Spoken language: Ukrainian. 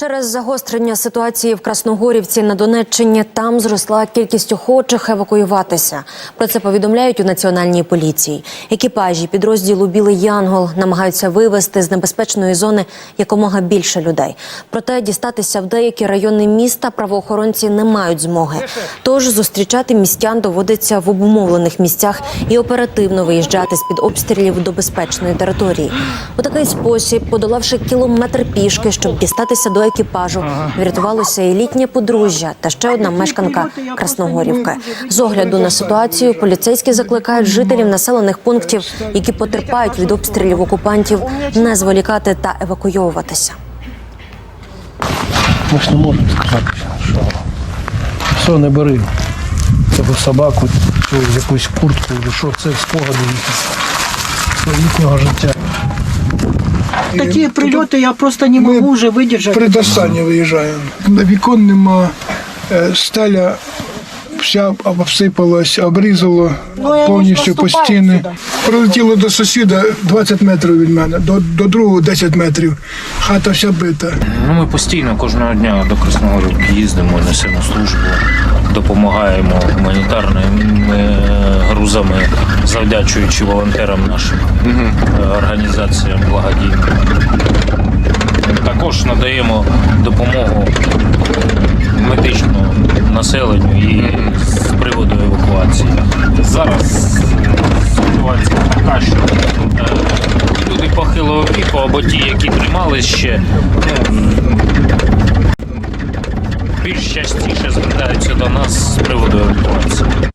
Через загострення ситуації в Красногорівці на Донеччині там зросла кількість охочих евакуюватися. Про це повідомляють у національній поліції. Екіпажі підрозділу Білий Янгол намагаються вивезти з небезпечної зони якомога більше людей. Проте дістатися в деякі райони міста правоохоронці не мають змоги. Тож зустрічати містян доводиться в обумовлених місцях і оперативно виїжджати з під обстрілів до безпечної території. У такий спосіб, подолавши кілометр пішки, щоб дістатися до екіпажу, врятувалося і літнє подружжя та ще одна мешканка Красногорівки. З огляду на ситуацію поліцейські закликають жителів населених пунктів, які потерпають від обстрілів окупантів, не зволікати та евакуйовуватися. Ми ж не можемо сказати, що все, не бери. Тебе собаку, якусь куртку, що це спогади їхнього життя. Такие прильоти я просто не могу уже выдержать. Предостаннє виїжджаємо. На вікон нема, е, стеля вся обсипалась, обрізало Ну, повністю по стіни. сюди. Прилетіло до сусіда 20 метрів від мене, до, до другого 10 метрів. Хата вся бита. Ну, ми постійно кожного дня до Красногорівки їздимо, несемо службу, допомагаємо гуманітарними е, грузами, завдячуючи волонтерам нашим е, організаціям благодійним. Також надаємо допомогу медичному населенню і з приводу евакуації. Зараз ситуація така, що е, люди похилого віку або ті, які тримались ще, ну, більш частіше звертаються до нас з приводу евакуації.